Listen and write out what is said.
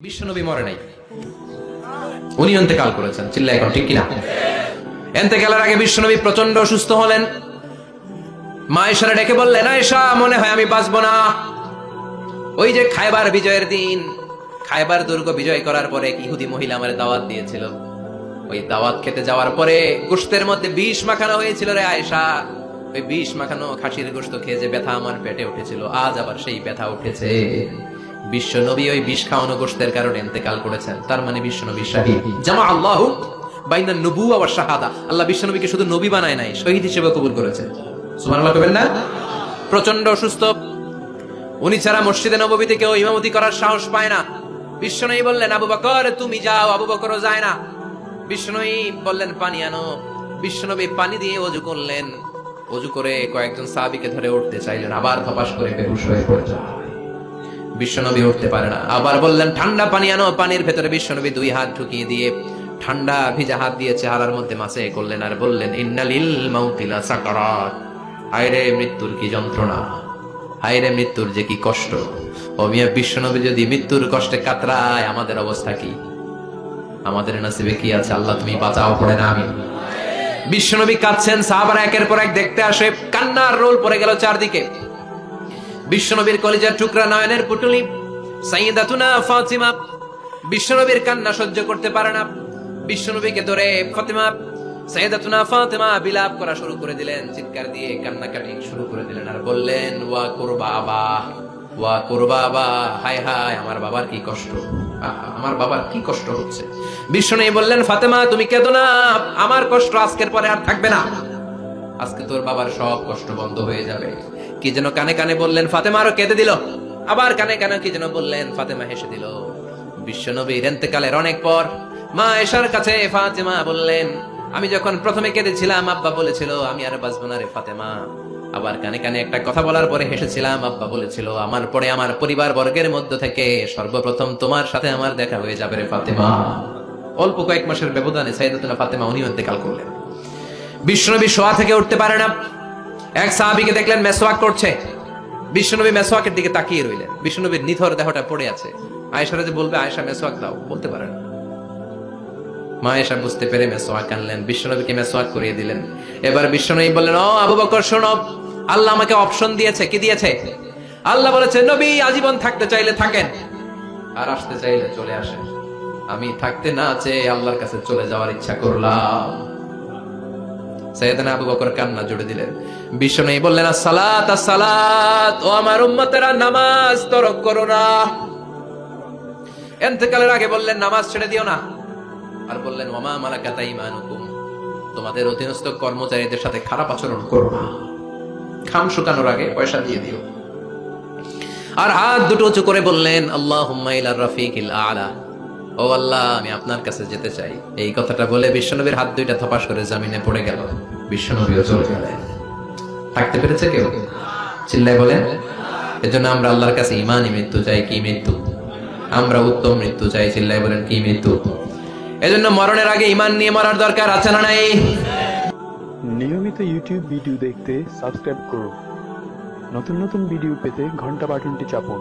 বিশ্বনবী মরে নাই। উনি অন্তেকাল করেছেন চিল্লা এখন, ঠিক কিনা? এন্তেকালের আগে বিশ্বনবী প্রচণ্ড অসুস্থ হলেন। মা এসারা ডেকে বললেন, আয়েশা, মনে হয় আমি বাঁচবো না। ওই যে খাইবার বিজয়ের দিন, খাইবার দুর্গ বিজয় করার পরে এক ইহুদি মহিলা আমার দাওয়াত দিয়েছিল। ওই দাওয়াত খেতে যাওয়ার পরে গোস্তের মধ্যে বিষ মাখানো হয়েছিল রে আয়েশা। ওই বিষ মাখানো খাসির গোস্ত খেয়ে যে ব্যথা আমার পেটে উঠেছিল, আজ আবার সেই ব্যথা উঠেছে। বিশ্ব নবী ওই বিষ খাওয়ানো গোস্তের কারণে ইন্তেকাল করেছেন। তার মানে বিশ্ব নবী শাহিদ। জামা আল্লাহ বাইনা নবু আবার শাহাদা। আল্লাহ শুধু নবী বানায় নাই, শহীদ হিসেবে কবুল করেছে কবেন না? প্রচণ্ড অসুস্থ। উনি ছাড়া মসজিদে কেউ ইমামতি করার সাহস পায় না। বিশ্বনয়ী বললেন, আবু বকর, তুমি যাও, আবু বকরও যায় না। বিশ্বনয়ী বললেন, পানি আনো। বিশ্বনবী পানি দিয়ে অজু করলেন। অজু করে কয়েকজন সাহাবীকে ধরে উঠতে চাইলেন, আবার ধপাস করে বেহুশ হয়ে বিশ্বনবী উঠতে পারে না। আবার বললেন, ঠান্ডা পানি আনো, পানির ভেতরে বিশ্বনবী দুই হাত ঢুকিয়ে দিয়ে ঠান্ডা ভিজা হাত দিয়ে চেহারার মধ্যে মাসে করলেন আর বললেন, ইন্নালিল মাউতিলা সাকারাত। হায়রে, মৃত্যুর কি যন্ত্রণা? হায়রে, মৃত্যুর যে কি কষ্ট? ও মিয়া, বিশ্বনবী যদি মৃত্যুর কষ্টে কাতরায়, আমাদের অবস্থা কি? আমাদের নসিবে কি আছে? আল্লাহ, তুমি বাঁচাও, পড়ে না আমি। বিশ্বনবী কাঁদছেন, সাহাবারা একের পর এক দেখতে আসে, কান্নার রোল পড়ে গেল চারদিকে। বিশ্বনবীর কলিজার টুকরা নয়নের পুটুলি, সাইয়েদাতুনা ফাতিমা, বিশ্বনবীর কান্না সহ্য করতে পারে না। বিশ্বনবীকে ধরে ফাতিমা, সাইয়েদাতুনা ফাতিমা বিলাপ করা শুরু করে দিলেন, চিৎকার দিয়ে কান্নাকাটি শুরু করে দিলেন আর বললেন, ওয়া কুরবাবা ওয়া কুরবাবা হায় হায়, আমার বাবার কি কষ্ট, আমার বাবার কি কষ্ট হচ্ছে? বিশ্বনবী বললেন, ফাতেমা, তুমি কেঁদো না, আমার কষ্ট আজকের পরে আর থাকবে না। আজকে তোর বাবার সব কষ্ট বন্ধ হয়ে যাবে। কি যেন কানে কানে বললেন, ফাতেমা আরও কেঁদে দিল। আবার কানে কানে কি যেন বললেন, ফাতেমা হেসে দিল। বিশ্বনবীর এন্তেকালের অনেক পর মা এশার কাছে ফাতেমা বললেন, আমি যখন প্রথমে কেঁদেছিলাম, আব্বা বলেছিল, আমি আর বাঁচবো না রে ফাতেমা। আবার কানে কানে একটা কথা বলার পরে হেসেছিলাম, আব্বা বলেছিল, আমার পরে আমার পরিবার বর্গের মধ্য থেকে সর্বপ্রথম তোমার সাথে আমার দেখা হয়ে যাবে রে ফাতেমা। অল্প কয়েক মাসের ব্যবধানে সাইদাতুল্লাহ ফাতেমা উনিও ইন্তেকাল করলেন। বিশ্বনবী শোয়া থেকে উঠতে পারে না। এক সাহাবিকে দেখলেন মেসোয়াক করছে। বিশ্বনবী মেসোয়াকের দিকে তাকিয়ে রইলেন। বিশ্বনবীর নিথর দেহটা পড়ে আছে। আয়েশারা যে বলবে, আয়েশা, মেসোয়াক দাও। বলতে পারে না। মা এসা বুঝতে পেরে মেসোয়াক আনলেন। বিশ্বনবীকে মেসোয়াক করিয়ে দিলেন। এবার বিশ্বনবী বললেন, ও আবু বকর, শোনো। আল্লাহ আমাকে অপশন দিয়েছে। কি দিয়েছে? আল্লাহ বলেছে, নবী, আজীবন থাকতে চাইলে থাকেন। আর আসতে চাইলে চলে আসেন। আমি থাকতে না চেয়ে আল্লাহর কাছে চলে যাওয়ার ইচ্ছা করলাম। সৈয়দনা আবু বকর কান্না জুড়ে দিলেন। বিষ্ণু বললেন সালাত সালাত ও আমার উম্মতেরা, নামাজ তরক করো না। আগে বললেন, নামাজ ছেড়ে দিও না। আর বললেন, ওমা তোমাদের অধীনস্থ কর্মচারীদের সাথে খারাপ আচরণ করো না। খাম শুকানোর আগে পয়সা দিয়ে দিও। আর হাত দুটো উঁচু করে বললেন আল্লাহ রফিকিল আলা। ও আল্লাহ, আমি আপনার কাছে যেতে চাই। এই কথাটা বলে বিশ্বনবীর হাত দুইটা থপাস করে জামিনে পড়ে গেল। বিশ্বনবীও চলে গেলেন। থাকতে পেরেছে কেউ? চিল্লায় বলেন, এজন্য আমরা আল্লাহর কাছে ইমানই মৃত্যু চাই, কি মৃত্যু? আমরা উত্তম মৃত্যু চাই, চিল্লায় বলেন, কি মৃত্যু? এজন্য মরণের আগে ইমান নিয়ে মরার দরকার আছে না নাই? নিয়মিত ইউটিউব ভিডিও দেখতে সাবস্ক্রাইব করুন। নতুন নতুন ভিডিও পেতে ঘণ্টা বাটনটি চাপুন।